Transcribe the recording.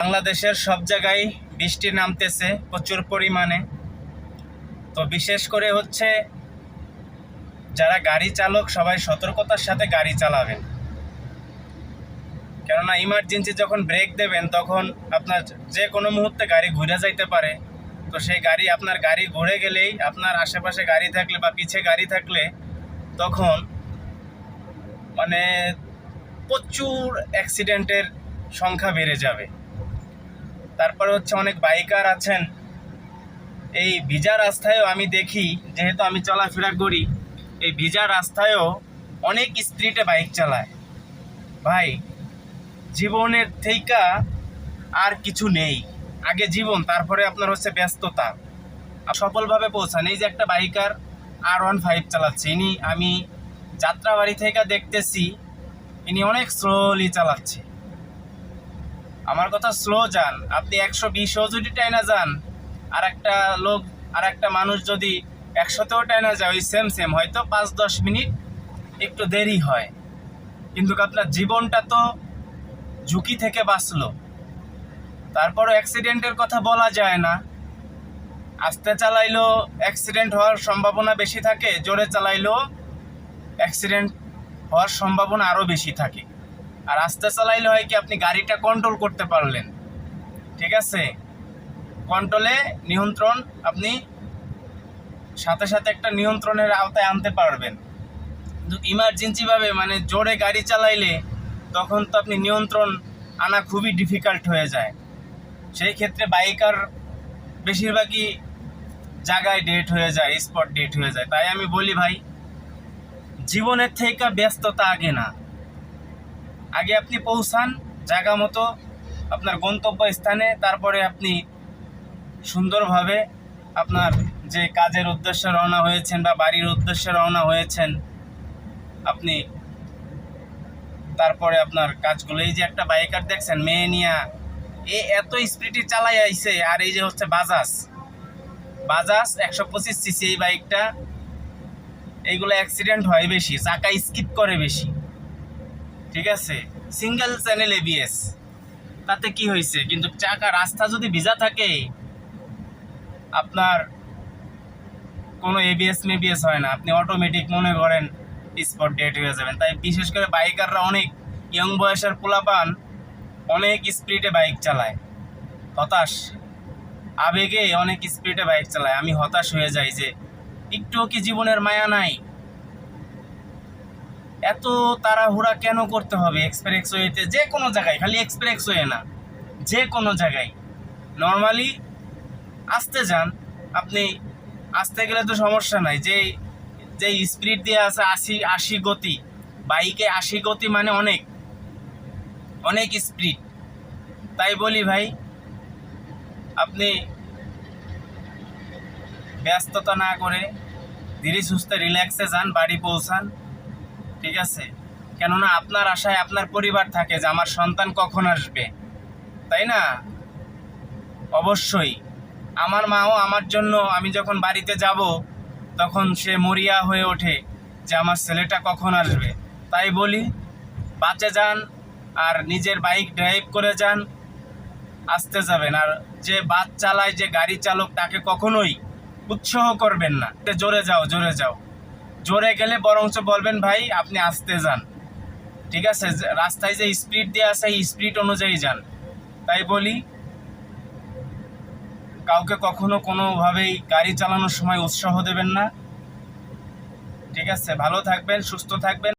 বাংলাদেশের সব জায়গায় বৃষ্টি নামতেছে প্রচুর পরিমাণে। তো বিশেষ করে হচ্ছে যারা গাড়ি চালক, সবাই সতর্কতার সাথে গাড়ি চালাবেন। কেননা ইমার্জেন্সি যখন ব্রেক দেবেন, তখন আপনার যে কোনো মুহূর্তে গাড়ি ঘুরে যাইতে পারে। তো সেই গাড়ি, আপনার গাড়ি ঘুরে গেলেই, আপনার আশেপাশে গাড়ি থাকলে বা পিছে গাড়ি থাকলে, তখন মানে প্রচুর অ্যাক্সিডেন্টের সংখ্যা বেড়ে যাবে। তারপরে হচ্ছে অনেক বাইকার আছেন। এই ভিজা রাস্তায়ও আমি দেখি, যেহেতু আমি চলাফেরা করি, এই ভিজা রাস্তায়ও অনেক স্পিডে বাইক চালায়। ভাই, জীবনের থেইকা আর কিছু নেই। আগে জীবন, তারপরে আপনার হচ্ছে ব্যস্ততা। সফলভাবে পৌঁছান। এই যে একটা বাইকার আর ওয়ান ফাইভ চালাচ্ছে, ইনি আমি যাত্রাবাড়ি থেকে দেখতেছি, ইনি অনেক স্লোলি চালাচ্ছে। আমার কথা স্লো যান। আপনি একশো বিশও যদি টাইনা যান আর একটা লোক আর একটা মানুষ যদি একশোতেও টাইনা যায়, ওই সেম সেম হয়তো পাঁচ দশ মিনিট একটু দেরি হয়। কিন্তু আপনার জীবনটা তো ঝুঁকি থেকে বাঁচলো। তারপরও অ্যাক্সিডেন্টের কথা বলা যায় না। আস্তে চালাইলেও অ্যাক্সিডেন্ট হওয়ার সম্ভাবনা বেশি থাকে, জোরে চালাইলেও অ্যাক্সিডেন্ট হওয়ার সম্ভাবনা আরও বেশি থাকে। আর আস্তে চালাইলে হয় কি আপনি গাড়িটা কন্ট্রোল করতে পারলেন। ঠিক আছে? কন্ট্রোলে নিয়ন্ত্রণ আপনি সাথে সাথে একটা নিয়ন্ত্রণের আওতায় আনতে পারবেন। কিন্তু ইমার্জেন্সিভাবে মানে জোরে গাড়ি চালাইলে তখন তো আপনি নিয়ন্ত্রণ আনা খুবই ডিফিকাল্ট হয়ে যায়। সেই ক্ষেত্রে বাইকার বেশিরভাগই জায়গায় ডেট হয়ে যায় স্পট ডেট হয়ে যায়। তাই আমি বলি ভাই, জীবনের থেকে ব্যস্ততা আগে না। আগে আপনি পৌঁছান, জায়গা মতো, আপনার গন্তব্য স্থানে তারপরে আপনি সুন্দরভাবে আপনার যে কাজের উদ্দেশ্যে রওনা হয়েছেন বা বাড়ির উদ্দেশ্যে রওনা হয়েছেন, আপনি তারপরে আপনার কাজগুলো, এই যে একটা বাইকার দেখছেন, মেয়ে নিয়া, এ এত স্পিডে চালাই আইছে, আর এই যে হচ্ছে বাজাজ। বাজাজ একশো পঁচিশ সিসি এই বাইকটা, এইগুলো অ্যাক্সিডেন্ট হয় বেশি, চাকা স্কিপ করে বেশি। ঠিক আছে? সিঙ্গেল চ্যানেল এবিএস তাতে কি হয়েছে? কিন্তু চাকা রাস্তা যদি ভিজা থাকে, আপনার কোনো এবিএস মেবিএস হয় না। আপনি অটোমেটিক মনে করেন স্পট ডেট হয়ে যাবেন। তাই বিশেষ করে বাইকাররা অনেক ইয়ং বয়সের পোলাপান অনেক স্পিডে বাইক চালায়। হতাশ। আবেগে অনেক স্পিডে বাইক চালায়। আমি হতাশ হয়ে যাই যে, একটুও কি জীবনের মায়া নাই? এত তাড়াহুড়া কেন করতে হবে? এক্সপ্রেস ওয়েতে যে কোনো জায়গায়, খালি এক্সপ্রেস ওয়ে না, যে কোনো জায়গায়। নর্মালি আসতে যান, আপনি আসতে গেলে তো সমস্যা নাই। যে যে স্পিড দিয়ে আছে আশি আশি গতি, বাইকে আশি গতি মানে অনেক অনেক স্পিড। তাই বলি ভাই, আপনি ব্যস্ততা না করে ধীরে সুস্থে রিল্যাক্সে যান, বাড়ি পৌঁছান। ঠিক আছে? কেননা আপনার আশায় আপনার পরিবার থাকে যে আমার সন্তান কখন আসবে। তাই না? অবশ্যই। আমার মাও আমার জন্য আমি যখন বাড়িতে যাব, তখন সে মরিয়া হয়ে ওঠে যে আমার ছেলেটা কখন আসবে। তাই বলি, বাঁচে যান আর নিজের বাইক ড্রাইভ করে যান, আসতে যাবেন। আর যে বাস চালায়, যে গাড়ি চালক, তাকে কখনোই উৎসাহ করবেন না। জোরে যাও জোরে যাও। জোরে গেলে বরঞ্চ বলবেন, ভাই, আপনি আসতে যান। ঠিক আছে? রাস্তায় যে স্পিড দিয়ে আছে স্পিড অনুযায়ী যান। তাই বলি, কাউকে কখনো কোনোভাবেই গাড়ি চালানোর সময় উৎসাহ দেবেন না। ঠিক আছে? ভালো থাকবেন, সুস্থ থাকবেন।